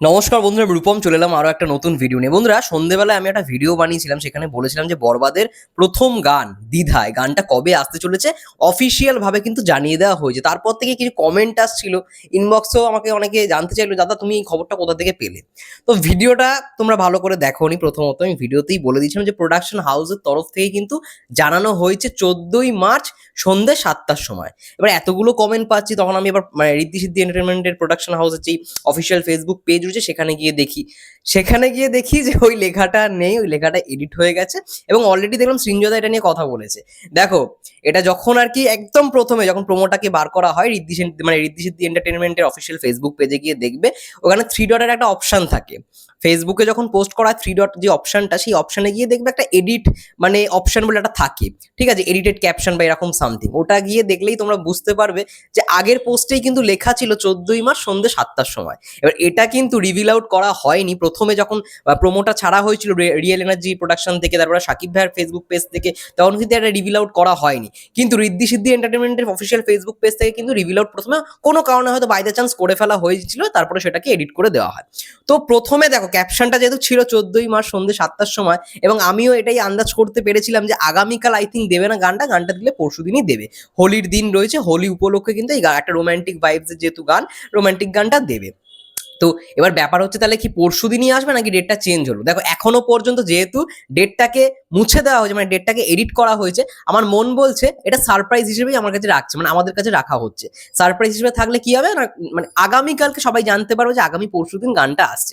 নমস্কার বন্ধুরা রূপম, চলে এলাম আরও একটা নতুন ভিডিও নিয়ে। বন্ধুরা, সন্ধেবেলায় আমি একটা ভিডিও বানিয়েছিলাম, সেখানে বলেছিলাম যে বরবাদের প্রথম গান, দ্বিধায়, গানটা কবে আসতে চলেছে অফিসিয়াল ভাবে কিন্তু জানিয়ে দেওয়া হয়েছে। তারপর থেকে কিছু কমেন্ট আসছিল ইনবক্সেও আমাকে অনেকে জানতে চাইলো, দাদা, তুমি এই খবরটা কোথা থেকে পেলে? তো ভিডিওটা তোমরা ভালো করে দেখো নি প্রথমত আমি ভিডিওতেই বলে দিয়েছিলাম যে প্রোডাকশন হাউসের তরফ থেকে কিন্তু জানানো হয়েছে চোদ্দই মার্চ সন্ধ্যে সাতটার সময়। এবার এতগুলো কমেন্ট পাচ্ছি, তখন আমি এবার মানে রিদ্ধি সিদ্ধি এন্টারটেনমেন্টের প্রোডাকশন হাউসের যেই অফিসিয়াল ফেসবুক পেজ রয়েছে সেখানে গিয়ে দেখি। সেখানে গিয়ে দেখি যে ওই লেখাটা নেই, ওই লেখাটা এডিট হয়ে গেছে এবং অলরেডি দেখলাম সৃঞ্জদা এটা নিয়ে কথা বলেছে। দেখো, এটা যখন আর কি একদম প্রথমে যখন প্রোমোটাকে বার করা হয় সেন- মানে রিদ্ধি সিদ্ধি এন্টারটেনমেন্টের অফিসিয়াল ফেসবুক পেজে গিয়ে দেখবে, ওখানে থ্রি ডটের একটা অপশন থাকে। ফেসবুকে যখন পোস্ট করা থ্রি ডট যে অপশনটা সেই অপশানে গিয়ে দেখবে একটা এডিট মানে অপশান বলে একটা থাকে। ঠিক আছে? এডিটেড ক্যাপশন বা এরকম সামথিং ওটা গিয়ে দেখলেই তোমরা বুঝতে পারবে যে আগের পোস্টেই কিন্তু লেখা ছিল চোদ্দই মার্চ সন্ধ্যে সাতটার সময়। এবার এটা কিন্তু রিভিল আউট করা হয়নি প্রথমে যখন প্রোমোটা ছাড়া হয়েছিল রিয়েল এনার্জি প্রোডাকশন থেকে, তারপরে সাকিব ভাইয়ের ফেসবুক পেজ থেকে, তখন কিন্তু একটা রিভিল আউট করা হয়নি। কিন্তু রিদ্ধি সিদ্ধি এন্টারটেনমেন্টের অফিসিয়াল ফেসবুক পেজ থেকে কিন্তু রিভিল আউট প্রথমে কোনো কারণে হয়তো বাই দ্য চান্স করে ফেলা হয়েছিল, তারপরে সেটাকে এডিট করে দেওয়া হয়। তো প্রথমে দেখো ক্যাপশনটা যেহেতু ছিল চোদ্দই মার্চ সন্ধ্যে সাতটার সময়, এবং আমিও এটাই আন্দাজ করতে পেরেছিলাম যে আগামীকাল আই থিঙ্ক দেবে না গানটা গানটা দিলে পরশু দিনই দেবে। হোলির দিন রয়েছে, হোলি উপলক্ষে কিন্তু এই একটা রোমান্টিক ভাইবসের যেহেতু গান রোমান্টিক গানটা দেবে। তো এবার ব্যাপার হচ্ছে তাহলে কি পরশু দিনই আসবে নাকি ডেটটা চেঞ্জ হলো? দেখো, এখনও পর্যন্ত যেহেতু ডেটটাকে মুছে দেওয়া হয়েছে মানে ডেটটাকে এডিট করা হয়েছে, আমার মন বলছে এটা সারপ্রাইজ হিসেবেই আমার কাছে রাখছে মানে আমাদের কাছে রাখা হচ্ছে। সারপ্রাইজ হিসেবে থাকলে কি হবে? না মানে আগামীকালকে সবাই জানতে পারবে যে আগামী পরশু দিন গানটা আসছে।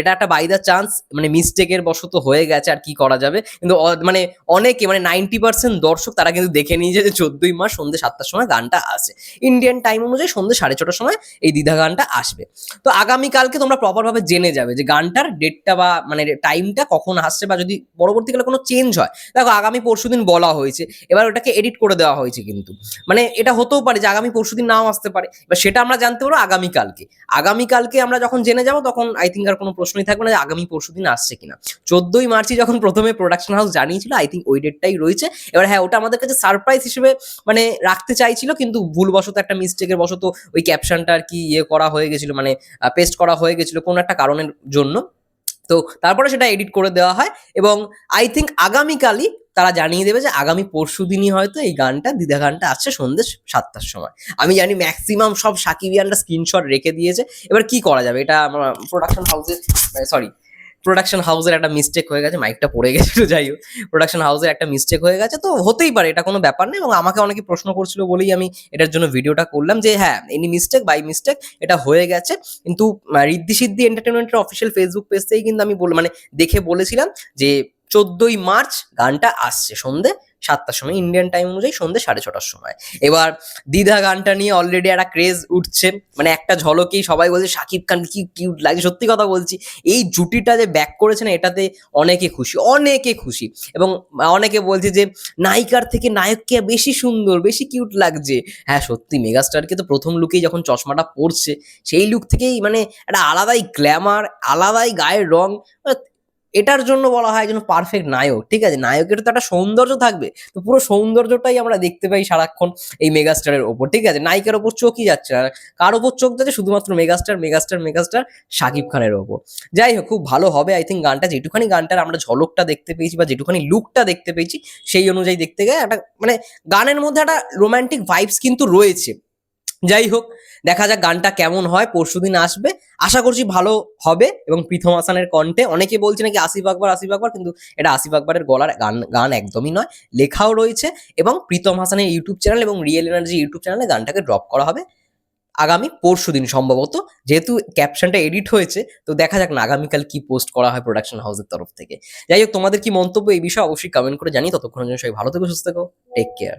এটা একটা বাই দ্য চান্স মানে মিস্টেকের বশত হয়ে গেছে আর কি করা যাবে। কিন্তু মানে অনেকে মানে নাইনটি পার্সেন্ট দর্শক তারা কিন্তু দেখে নিয়েছে যে চোদ্দই মাস সন্ধ্যে সাতটার সময় গানটা আসে। ইন্ডিয়ান টাইম অনুযায়ী সন্ধ্যে সাড়ে ছটার সময় এই দ্বিধা গানটা আসবে। তো আগামীকালকে তোমরা প্রপারভাবে জেনে যাবে যে গানটার ডেটটা বা মানে টাইমটা কখন আসছে বা যদি পরবর্তীকালে কোনো চেঞ্জ হয়, দেখো আগামী পরশুদিন বলা হয়েছে, এবার ওটাকে এডিট করে দেওয়া হয়েছে কিন্তু। মানে এটা হতেও পারে যে আগামী পরশুদিন নাও আসতে পারে। এবার সেটা আমরা জানতে পারব আগামীকালকে আগামীকালকে আমরা যখন জেনে যাব তখন আই থিঙ্ক আর কোনো প্রশ্নই থাকবে না যে আগামী পরশু দিন আসছে কিনা। চোদ্দই মার্চই যখন প্রথমে প্রোডাকশন হাউস জানিয়েছিল আই থিঙ্ক ওই ডেটটাই রয়েছে। এবার হ্যাঁ ওটা আমাদের কাছে সারপ্রাইজ হিসেবে মানে রাখতে চাইছিল, কিন্তু ভুলবশত একটা মিস্টেকের বশত ওই ক্যাপশনটা আর কি ইয়ে করা হয়ে গেছিল মানে পেস্ট করা হয়ে গেছিল কোনো একটা কারণের জন্য। তো তারপরে সেটা এডিট করে দেওয়া হয় এবং আই থিঙ্ক আগামীকালই তারা জানিয়ে দেবে যে আগামী পরশু দিনই হয়তো এই গানটা দ্বিধা গানটা আসছে সন্ধ্যে সাতটার সময়। আমি জানি ম্যাক্সিমাম সব সাকিবিয়ানটা স্ক্রিনশট রেখে দিয়েছে। এবার কি করা যাবে? এটা আমার প্রোডাকশন হাউসের সরি প্রোডাকশন হাউসের একটা মিস্টেক হয়ে গেছে মাইকটা পড়ে গেছিল যাই হোক প্রোডাকশন হাউসের একটা মিস্টেক হয়ে গেছে, তো হতেই পারে, এটা কোনো ব্যাপার নেই এবং আমাকে অনেকে প্রশ্ন করছিল বলেই আমি এটার জন্য ভিডিওটা করলাম যে হ্যাঁ এনি মিস্টেক বাই মিস্টেক এটা হয়ে গেছে, কিন্তু ঋদ্ধি সিদ্ধি এন্টারটেনমেন্টের অফিসিয়াল ফেসবুক পেজ থেকেই কিন্তু আমি মানে দেখে বলেছিলাম যে, চোদ্দই মার্চ গানটা আসছে সন্ধে সাতটার সময় ইন্ডিয়ান টাইম অনুযায়ী সন্ধে সাড়ে ছটার সময়। এবার দ্বিধা গানটা নিয়ে অলরেডি একটা ক্রেজ উঠছে মানে একটা ঝলকেই সবাই বলছে শাকিব খান কি কিউট লাগে সত্যি কথা বলছি, এই জুটিটা যে ব্যাক করেছে না, এটাতে অনেকে খুশি অনেকে খুশি। এবং অনেকে বলছে যে, নায়িকার থেকে নায়ককে বেশি সুন্দর, বেশি কিউট লাগছে। হ্যাঁ সত্যি মেগাস্টারকে তো প্রথম লুকেই যখন চশমাটা পরছে, সেই লুক থেকেই মানে একটা আলাদাই গ্ল্যামার আলাদাই গায়ের রং এটার জন্য বলা হয় একজন পারফেক্ট নায়ক, ঠিক আছে? নায়কের তো একটা সৌন্দর্য থাকবে, তো পুরো সৌন্দর্যটাই আমরা দেখতে পাই সারাক্ষণ এই মেগাস্টারের ওপর, ঠিক আছে? নায়িকার ওপর চোখই যাচ্ছে না, কার ওপর চোখ যাচ্ছে শুধুমাত্র মেগাস্টার মেগাস্টার মেগাস্টার শাকিব খানের ওপর। যাই হোক, খুব ভালো হবে আই থিঙ্ক গানটা যেটুখানি গানটার আমরা ঝলকটা দেখতে পেয়েছি বা যেটুখানি লুকটা দেখতে পেয়েছি, সেই অনুযায়ী দেখতে গেলে একটা মানে গানের মধ্যে একটা রোমান্টিক ভাইবস কিন্তু রয়েছে। যাই হোক দেখা যাক গানটা কেমন হয় পরশুদিন আসবে। আশা করছি ভালো হবে এবং প্রীতম হাসানের কণ্ঠে অনেকে বলছে নাকি আসিফ আকবর আসিফ আকবর, কিন্তু এটা আসিফ আকবরের গলার গান গান একদমই নয়, লেখাও রয়েছে এবং প্রীতম হাসানের ইউটিউব চ্যানেল এবং রিয়েল এনার্জি ইউটিউব চ্যানেলে গানটাকে ড্রপ করা হবে আগামী পরশু দিন সম্ভবত। যেহেতু ক্যাপশনটা এডিট হয়েছে, তো দেখা যাক না আগামীকাল কি পোস্ট করা হয় প্রোডাকশন হাউসের তরফ থেকে। যাই হোক তোমাদের কি মন্তব্য এই বিষয়ে অবশ্যই কমেন্ট করে জানি ততক্ষণের জন্য সবাই ভালো থেকো, সুস্থ থেকো টেক কেয়ার